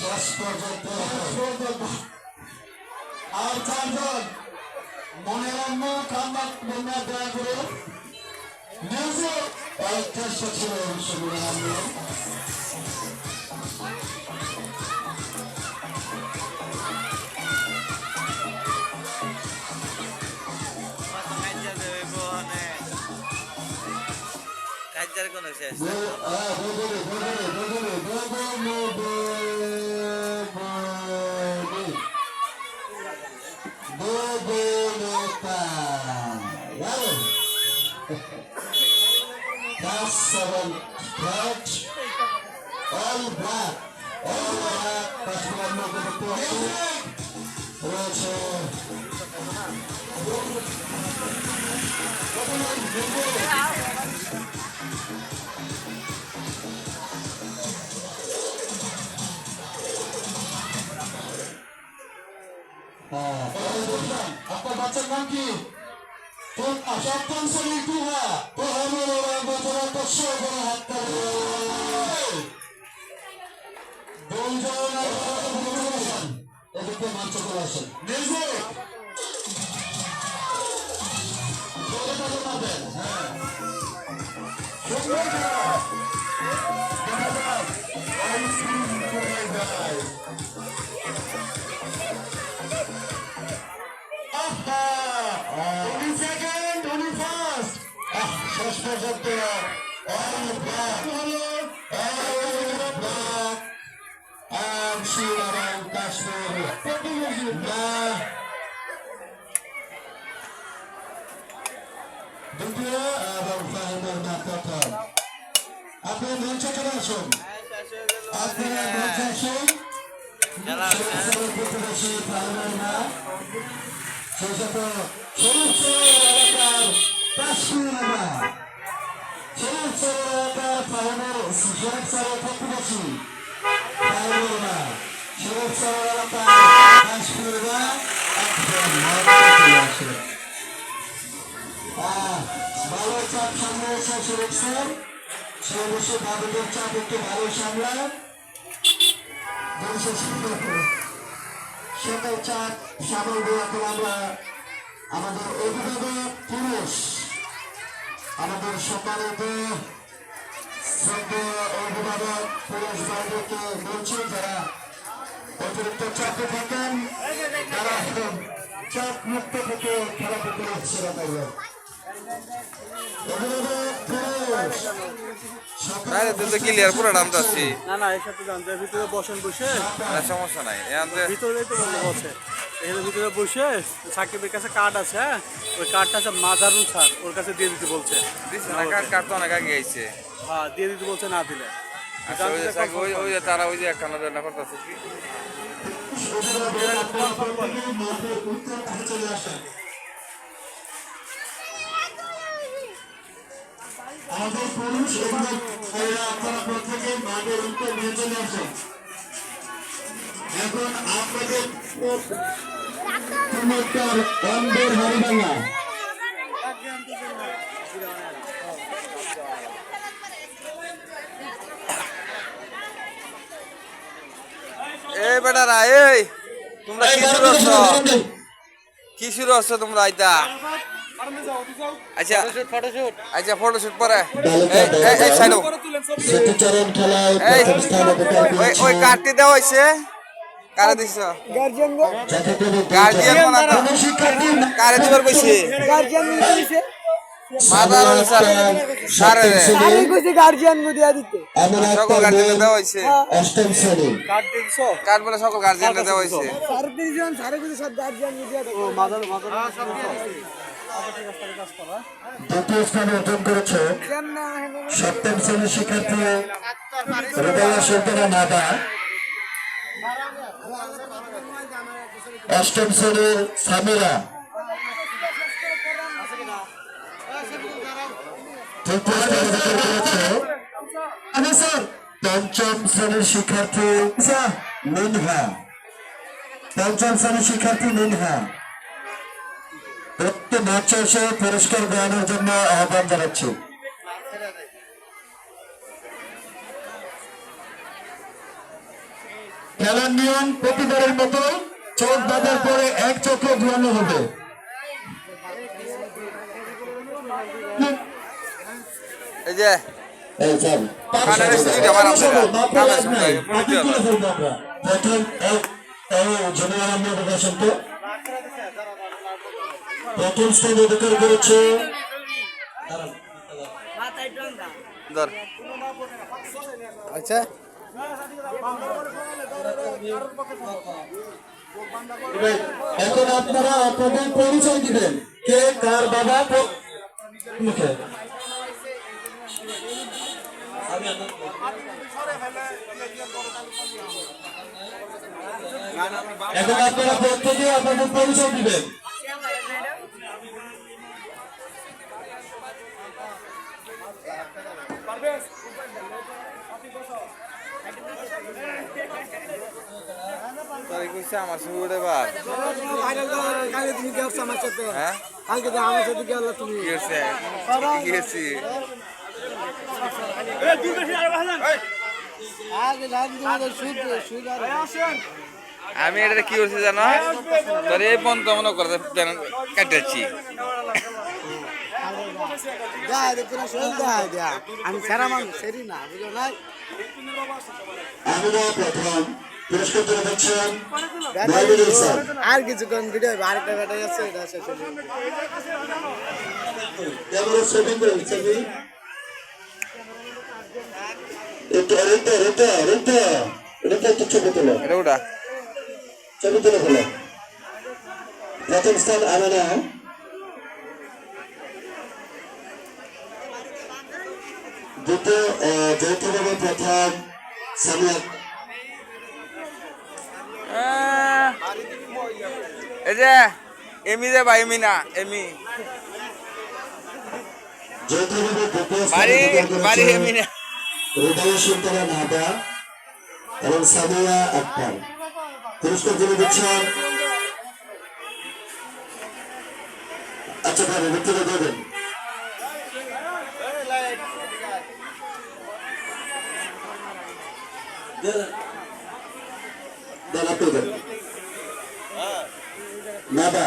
শেষ পর্যন্ত আর চারজন মনের অন্য কান্না বন্যা দয়া করে exército. Né? Ah, vamos, vamos, vamos, vamos, vamos, That's All black. All black. Particularmente do Porto. Hoje. Vamos lá, vamos lá. আপনার বাচ্চার নাম কি কোন সপ্তম শ্রেণির কুহা কোহানোর ওরা শেষ পর্যন্ত all black হলো, all black and Sriram Kashmir। না। দ্বিতীয় এবং ফাইনাল না প্রথম আপনি মঞ্চে চলে আসুন আপনারা মঞ্চে আসুন প্রতিবেশী ফাইনাল না শেষত শরীফ চরের এলাকার কাশ্মীর না শরীফ চরের এলাকার ফাইনাল শরীফ চরের প্রতিবেশী ফাইনাল না শরীফ চরের এলাকার একজন মহাত্মা ভালো চাপ সামনে এসে স্যার সে অবশ্যই বাবুদের চাপ একটু ভালো সামলায় চাপ সামল দিয়ে এখন আমরা। আমাদের অভিভাবক পুরুষ, আমাদের সম্মানিত অভিভাবক পুরুষ বাইরেকে বলছি যারা অতিরিক্ত চাপে থাকেন, তারা চাপ মুক্ত থেকে খেলা করতে সেরা করবেন। অভিভাবক পুরুষ আরে তুই তো ক্লিয়ার পুরো নাম যাচ্ছি। না না এর সাথে জানতে ভিতরে বসেন বসে। সমস্যা নাই ভিতরেই তো বলল বসে। এখানে ভিতরে বসে সাকিবের কাছে কার্ড আছে হ্যাঁ? ওই কার্ডটা আছে মাজারুল স্যার ওর কাছে দিয়ে দিতে বলছে। না কার কার তো অনেক আগে আইছে। হ্যাঁ দিয়ে দিতে বলছে না দিলে। আচ্ছা ওই ওই ওই তারা ওই যে একখানা রান্না করতেছে কি? আমাদের পুরুষ এবং আপনারা প্রত্যেকে মাঠের উত্তর নিয়ে চলে আসেন। এখন আপনাদের অন্ধের হরিবাংলা এই বেটারা এই তোমরা কি শুরু কি শুরু তোমরা আইতা? আচ্ছা। আচ্ছা ফটোশুট পরে। এই প্রথম ওই কার্ডটি দেওয়া হয়েছে। কারে দিছ গার্জিয়ান কারে দিবার কইছে গার্জিয়ান সারে রে শ্রেণি, কইছে গার্জিয়ান গো দিয়া দিতে। এমন সকল একটা দেওয়া হয়েছে। অষ্টম শ্রেণি। কার্ড দিয়ে কার্ড বলে সকল গার্জিয়ান দেওয়া হয়েছে? সাড়ে তিনজন সাড়ে কইছে সব গার্জিয়ান গো দিয়া ও মাজার মাজার দ্বিতীয় স্থানে অর্জন করেছে সপ্তম শ্রেণির শিক্ষার্থী সুলতানা নাদা অষ্টম শ্রেণির সামিরা তৃতীয় স্থানে অধিকার করেছে আনিসার পঞ্চম শ্রেণির শিক্ষার্থী মিনহা। পঞ্চম শ্রেণির শিক্ষার্থী মিনহা। প্রত্যেক মঞ্চে এসে পুরস্কার গ্রহণের জন্য আহ্বান জানাচ্ছি। খেলার নিয়ম প্রতিবারের মতো চোখ বাঁধার পরে এক চক্র ঘুরানো হবে এই যে কানের স্থিতি আমার আমরা। প্রথম স্থান অধিকার করেছে। আচ্ছা। এখন আপনারা আপনাদের পরিচয় দিবেন। কে কার বাবা মুখে এখন আপনারা প্রত্যেকে আপনাদের পরিচয় দিবেন আমার সঙ্গে উঠে বার কালকে তুমি গেছ আমার সাথে হ্যাঁ কালকে আমার সাথে গেল তুমি কি হয়েছে? আমি এটা কি করছি জানো? তোর এই বন্ধ মনে করে কাটাচ্ছি। যা রে পুরো সুদ আমি সারা মানুষ সেরি না বুঝো নাই? আমরা প্রথম পুরস্কার তুলে দিচ্ছেন আর কিছুক্ষণ ভিডিও আরেকটা ব্যাটা আছে এটা শেষ হয়ে যাবে। ক্যামেরা সেটিং করে ছবি এটা এটা এটা এটা এটা একটু ছবি তোলো। এটা ওটা। ছবি তুলে ফেলো প্রথম স্থান আনানা যৌথভাবে প্রথম সামিয়া আহ, এই যে এমি যে ভাই এমি না এমি। বাড়ি বাড়ি এমি না। হৃদয় সুলতানা নাদা এবং সামিয়া আক্তার। পুরস্কার তুলে দিচ্ছেন আচ্ছা ভাই ভিতরে দেবেন দেন। আপনি দেন। নাদা।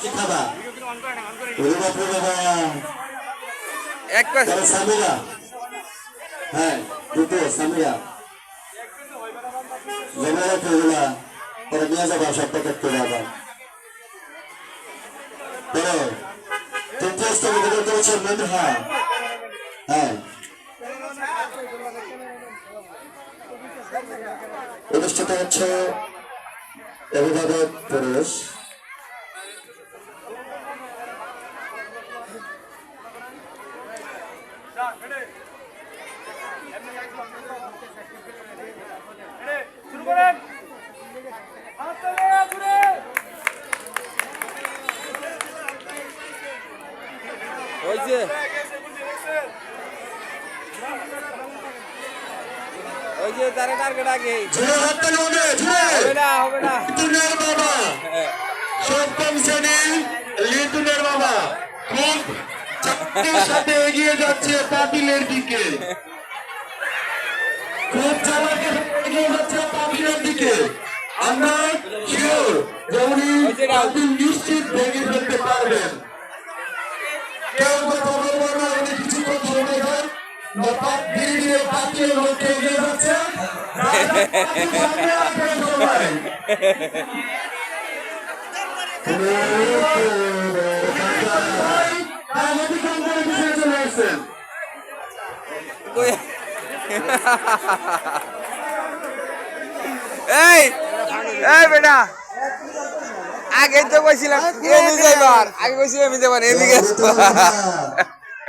কি খাবা ওরে বাপরে বাবা এক পাশে। সামিরা। হ্যাঁ দুটো সামিরা। জমা রাখো পরে নিয়ে যাব, সব প্যাকেট করে পরে তৃতীয় স্থান অধিকার করেছে মেনহা হ্যাঁ। হচ্ছে অভিভাবক পুরুষ হয়েছে ওই যে তারা টার্গেট আগে জোরে হাত তালি হবে জোরে হবে না হবে না। লিটুনের বাবা। সপ্তম শ্রেণি লিটুনের বাবা। খুব চাপের সাথে এগিয়ে যাচ্ছে পাতিলের দিকে। খুব চালাকের এগিয়ে যাচ্ছে পাতিলের দিকে। আমরা শিওর যে পাতিল নিশ্চিত ভেঙে ফেলতে পারবেন। কেউ কথা ধীরে ধীরে এগিয়ে যাচ্ছে। এই এই বেটা। আগে তো যাইবার। আগে যাইবার এমি গেছে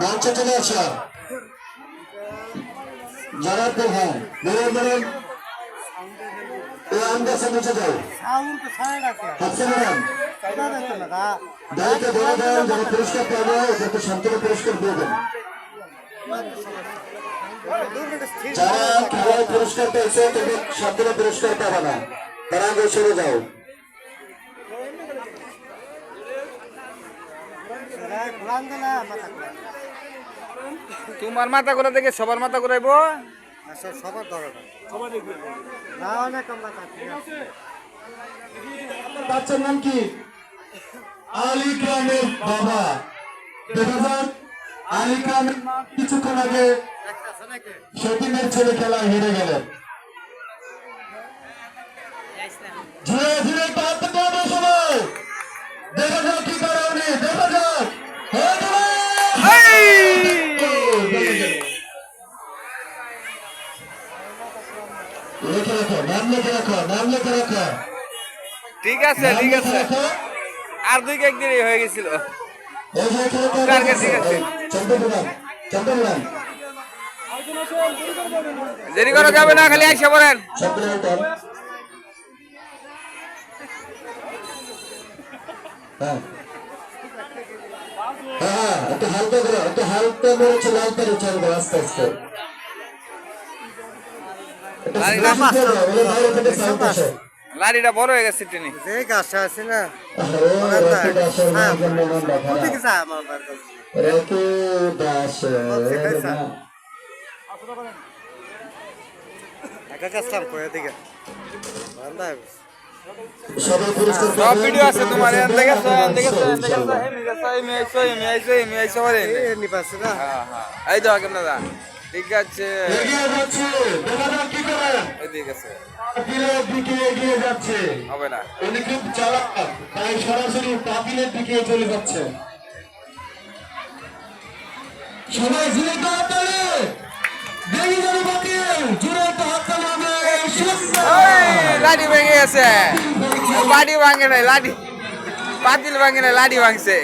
মঞ্চে চলে আসা। যারা তো হ্যাঁ বলুন বলুন। এই আম গাছে নিচে যাও সাউন্ড তো ছাড়া রাখে হাসছে ম্যাডাম চাইনা দেখতে না গা বালিকা দলে দলে যারা পুরস্কার পাবে ওদেরকে সান্ত্বনা পুরস্কার দেবেন যারা খেলায় তোমার মাথা ঘুরা দেখে সবার মাথা ঘুরাইবো সবার দরকার। না অনেক মাথা বাচ্চার নাম কি? আলী গ্রামের বাবা। আলী গ্রামের কিছুক্ষণ আগে শপিংয়ের ছেলে খেলায় হেরে গেলেন। ধীরে ধীরে সবাই। দেখা যাক কি করে উনি দেখা যাক। লিখে রাখো নাম লিখে রাখো। ঠিক আছে ঠিক আছে। আর দুই কেক দেরি হয়ে গেছিল। দেরি করা যাবে না খালি আইসা বলেন হ্যাঁ। হ্যাঁ একটু হালকা করে একটু হালকা লাল পেরে চলবে আস্তে আস্তে একটু আরে বেশি না, করে দাও, ওগুলো বাইরে থেকে sound আসে। লাড়িটা বড় হয়ে গেছে টেনে যে গাছটা আছে না না। না। সব ভিডিও আছে তোমার এখান থেকে এখান থেকে এখান থেকে এমনি এমনি আইসো, এমনি আইসো, এমনি আইসো এই না হ্যাঁ, হ্যাঁ। তো কেমন দা ঠিক আছে। এগিয়ে যাচ্ছে দেখা কি করে? এদিকে পাপিলের দিকে এগিয়ে যাচ্ছে। হবে না। উনি খুব চালাক তাই সরাসরি দিকে চলে যাচ্ছে। সবাই জুড়ে তো হাত তালে দেখি যাবে পাপিল জুড়ে তো হাত তালে হবে লাঠি ভেঙে গেছে। লাঠি ভাঙে নাই লাঠি। পাতিল ভাঙে নাই লাঠি ভাঙছে।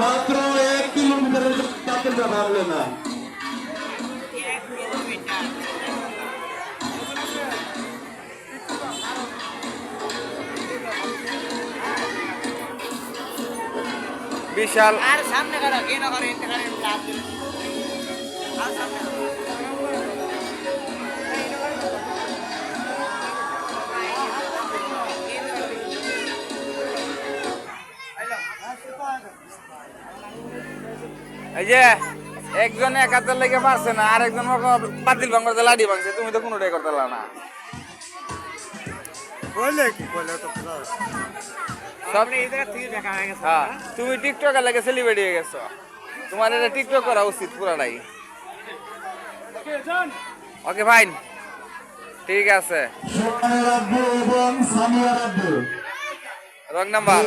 মাত্র এক কিলোমিটারের চাকরিটা ভাবলে না। বিশাল। আর সামনে কারও কেন করে এতে করে লাভ আর সামনে এই যে একজন এক হাতের লেগে পারছে না আর একজন পাতিল ভাঙতে লাঠি ভাঙছে তুমি তো কোনোটাই করতে না। হয়ে গেছে। তুমি টিকটকের লাগে সেলিব্রিটি হয়ে গেছো। তোমার এটা টিকটক করা উচিত পুরাটাই ওকে ফাইন ঠিক আছে। Wrong number.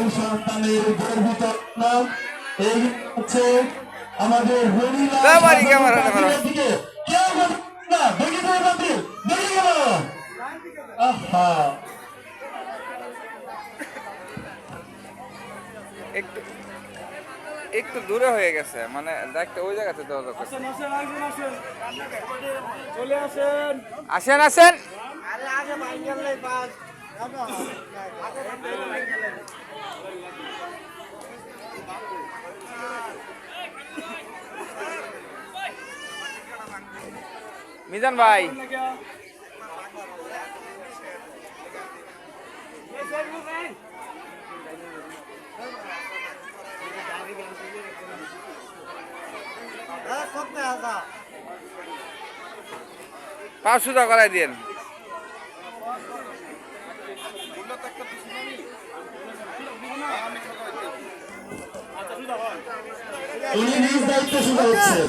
আমাদের একটু একটু দূরে হয়ে গেছে মানে দেখতে ওই জায়গাতে দরকার আসেন আসেন আসেন আসেন চলে আসেন আসেন আসেন আরে আগে ভাই গেলে বাস মিজান ভাই। হ্যাঁ সব দেখা যায় পাঁচ সুদা করাই দিন উনি নিজ দায়িত্ব শুরু হচ্ছেন